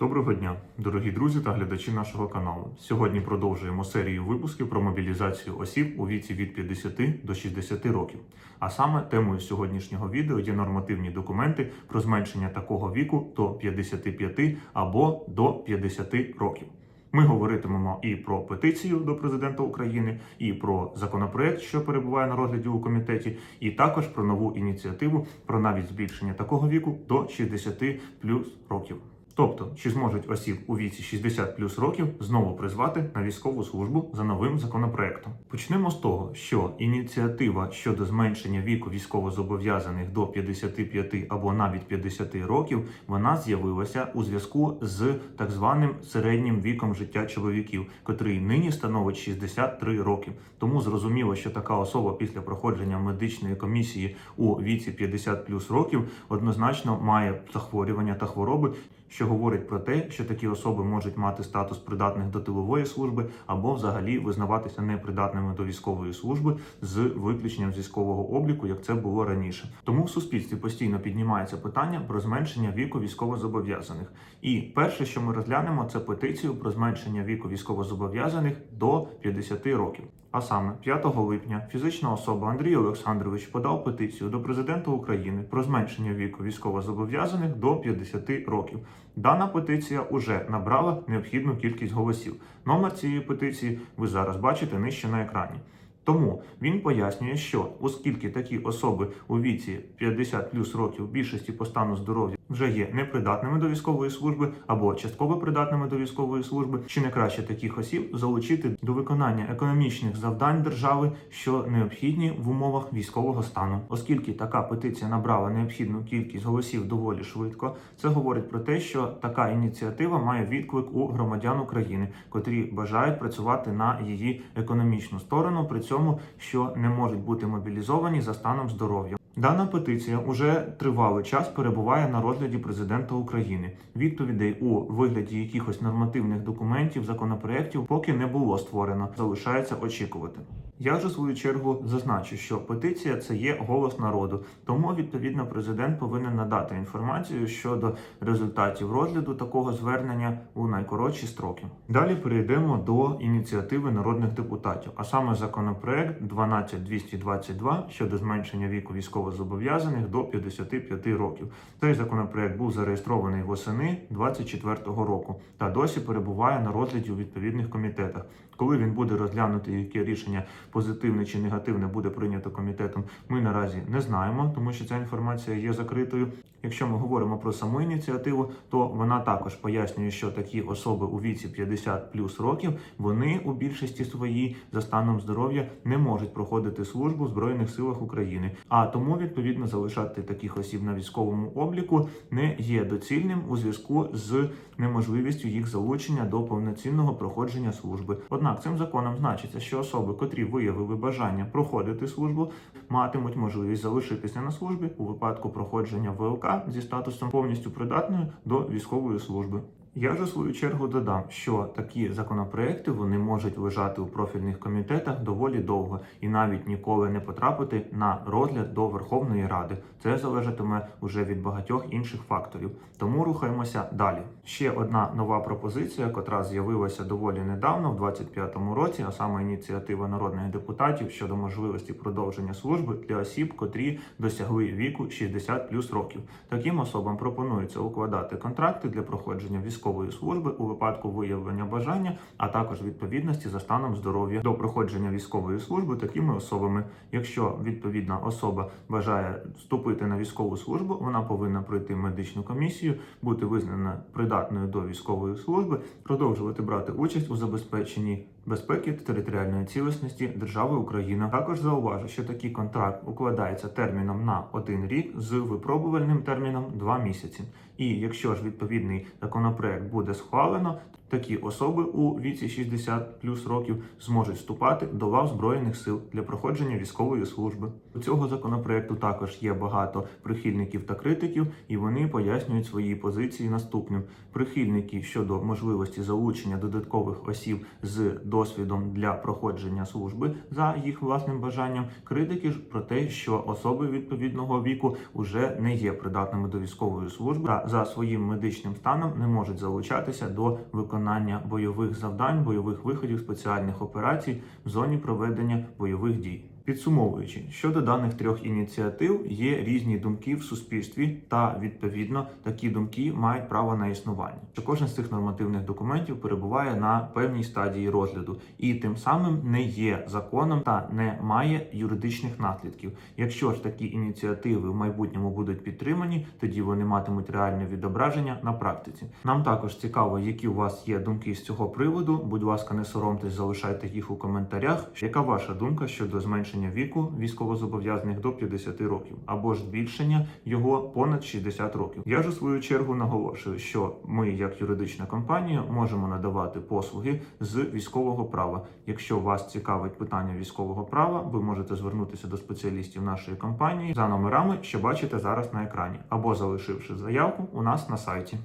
Доброго дня, дорогі друзі та глядачі нашого каналу. Сьогодні продовжуємо серію випусків про мобілізацію осіб у віці від 50 до 60 років. А саме темою сьогоднішнього відео є нормативні документи про зменшення такого віку до 55 або до 50 років. Ми говоритимемо і про петицію до президента України, і про законопроект, що перебуває на розгляді у комітеті, і також про нову ініціативу про навіть збільшення такого віку до 60 плюс років. Тобто, чи зможуть осіб у віці 60 плюс років знову призвати на військову службу за новим законопроектом? Почнемо з того, що ініціатива щодо зменшення віку військовозобов'язаних до 55 або навіть 50 років вона з'явилася у зв'язку з так званим середнім віком життя чоловіків, котрий нині становить 63 роки. Тому зрозуміло, що така особа після проходження медичної комісії у віці 50 плюс років однозначно має захворювання та хвороби що говорить про те, що такі особи можуть мати статус придатних до тилової служби або взагалі визнаватися непридатними до військової служби з виключенням з військового обліку, як це було раніше. Тому в суспільстві постійно піднімається питання про зменшення віку військовозобов'язаних. І перше, що ми розглянемо, це петицію про зменшення віку військовозобов'язаних до 50 років. А саме 5 липня фізична особа Андрій Олександрович подав петицію до президента України про зменшення віку військовозобов'язаних до 50 років. Дана петиція уже набрала необхідну кількість голосів. Номер цієї петиції ви зараз бачите нижче на екрані. Тому він пояснює, що оскільки такі особи у віці 50 плюс років більшості по стану здоров'я вже є непридатними до військової служби або частково придатними до військової служби, чи не краще таких осіб залучити до виконання економічних завдань держави, що необхідні в умовах військового стану, оскільки така петиція набрала необхідну кількість голосів доволі швидко, це говорить про те, що така ініціатива має відклик у громадян України, котрі бажають працювати на її економічну сторону, при цьому що не можуть бути мобілізовані за станом здоров'я. Дана петиція уже тривалий час перебуває на розгляді президента України. Відповідей у вигляді якихось нормативних документів, законопроєктів поки не було створено. Залишається очікувати. Я ж у свою чергу зазначу, що петиція це є голос народу, тому відповідно президент повинен надати інформацію щодо результатів розгляду такого звернення у найкоротші строки. Далі перейдемо до ініціативи народних депутатів, а саме законопроект 12222 щодо зменшення віку військовозобов'язаних до 55 років. Цей законопроект був зареєстрований восени 2024 року та досі перебуває на розгляді у відповідних комітетах. Коли він буде розглянутий, яке рішення позитивне чи негативне буде прийнято комітетом, ми наразі не знаємо, тому що ця інформація є закритою. Якщо ми говоримо про саму ініціативу, то вона також пояснює, що такі особи у віці 50 плюс років вони у більшості своїй за станом здоров'я не можуть проходити службу в збройних силах України. А тому відповідно залишати таких осіб на військовому обліку не є доцільним у зв'язку з неможливістю їх залучення до повноцінного проходження служби. Однак цим законом значиться, що особи, котрі виявили бажання проходити службу, матимуть можливість залишитися на службі у випадку проходження ВЛК зі статусом повністю придатною до військової служби. Я ж у свою чергу додам, що такі законопроекти вони можуть лежати у профільних комітетах доволі довго і навіть ніколи не потрапити на розгляд до Верховної Ради. Це залежатиме уже від багатьох інших факторів. Тому рухаємося далі. Ще одна нова пропозиція, котра з'явилася доволі недавно, в 25-му році, а саме ініціатива народних депутатів щодо можливості продовження служби для осіб, котрі досягли віку 60 плюс років. Таким особам пропонується укладати контракти для проходження військової служби у випадку виявлення бажання, а також відповідності за станом здоров'я до проходження військової служби такими особами. Якщо відповідна особа бажає вступити на військову службу, вона повинна пройти медичну комісію, бути визнана придатною до військової служби, продовжувати брати участь у забезпеченні безпеки та територіальної цілісності держави Україна. Також зауважу, що такий контракт укладається терміном на один рік з випробувальним терміном два місяці. І якщо ж відповідний законопроект буде схвалено, Такі особи у віці 60 плюс років зможуть вступати до лав збройних сил для проходження військової служби. У цього законопроекту також є багато прихильників та критиків, і вони пояснюють свої позиції наступним: прихильники щодо можливості залучення додаткових осіб з досвідом для проходження служби за їх власним бажанням. Критики ж про те, що особи відповідного віку вже не є придатними до військової служби та за своїм медичним станом не можуть залучатися до виконання бойових завдань, бойових виходів, спеціальних операцій в зоні проведення бойових дій. Підсумовуючи, щодо даних трьох ініціатив є різні думки в суспільстві, та відповідно такі думки мають право на існування. Що кожен з цих нормативних документів перебуває на певній стадії розгляду і тим самим не є законом та не має юридичних наслідків. Якщо ж такі ініціативи в майбутньому будуть підтримані, тоді вони матимуть реальне відображення на практиці. Нам також цікаво, які у вас є думки з цього приводу. Будь ласка, не соромтесь, залишайте їх у коментарях. Яка ваша думка щодо зменшення віку військовозобов'язаних до 50 років або ж збільшення його понад 60 років? Я ж у свою чергу наголошую, що ми, як юридична компанія, можемо надавати послуги з військового права. Якщо вас цікавить питання військового права, ви можете звернутися до спеціалістів нашої компанії за номерами, що бачите зараз на екрані, або залишивши заявку у нас на сайті.